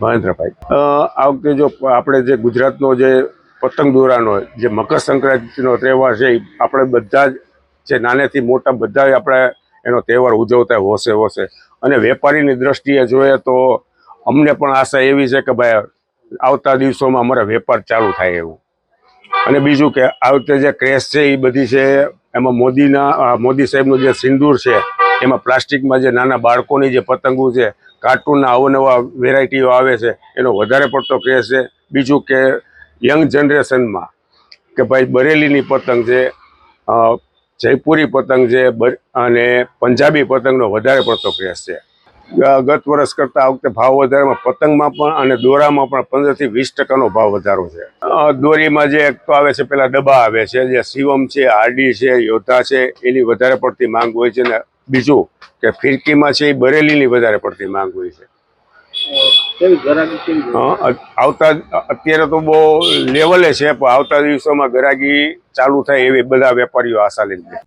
મહેન્દ્રભાઈ આ વખતે જો આપણે જે ગુજરાતનો જે પતંગ દોરાનો જે મકર સંક્રાંતિનો તહેવાર છે એ આપણે બધા જ જે નાનેથી મોટા બધા આપણે એનો તહેવાર ઉજવતા હોશે હોશે. અને વેપારીની દ્રષ્ટિએ જોઈએ તો અમને પણ આશા એવી છે કે ભાઈ, આવતા દિવસોમાં અમારા વેપાર ચાલુ થાય એવું. અને બીજું કે, આ વખતે જે ક્રેશ છે એ બધી છે, એમાં મોદીના, મોદી સાહેબનું જે સિંદૂર છે એમાં પ્લાસ્ટિકમાં જે નાના બાળકોની જે પતંગો છે, કાર્ટૂનના અવનવા વેરાયટીઓ આવે છે, એનો વધારે પડતો ક્રેઝ છે. બીજું કે યંગ જનરેશનમાં કે ભાઈ બરેલીની પતંગ છે જયપુરી પતંગ છે અને પંજાબી પતંગનો વધારે પડતો ક્રેઝ છે. ગત વર્ષ કરતાં આ વખતે ભાવ વધારામાં પતંગમાં પણ અને દોરામાં પણ પંદરથી વીસ ટકાનો ભાવ વધારો છે. દોરીમાં જે એક તો આવે છે, પેલા ડબ્બા આવે છે, જે શિવમ છે, આરડી છે, યોદ્ધા છે, એની વધારે પડતી માંગ હોય છે ને બીજું કે ફિરકીમાં છે એ બરેલીની વધારે પડતી માંગ હોય છે આવતા અત્યારે તો બહુ લેવલે છે પણ આવતા દિવસોમાં ગરાગી ચાલુ થાય એવી બધા વેપારીઓ આશા લઈને.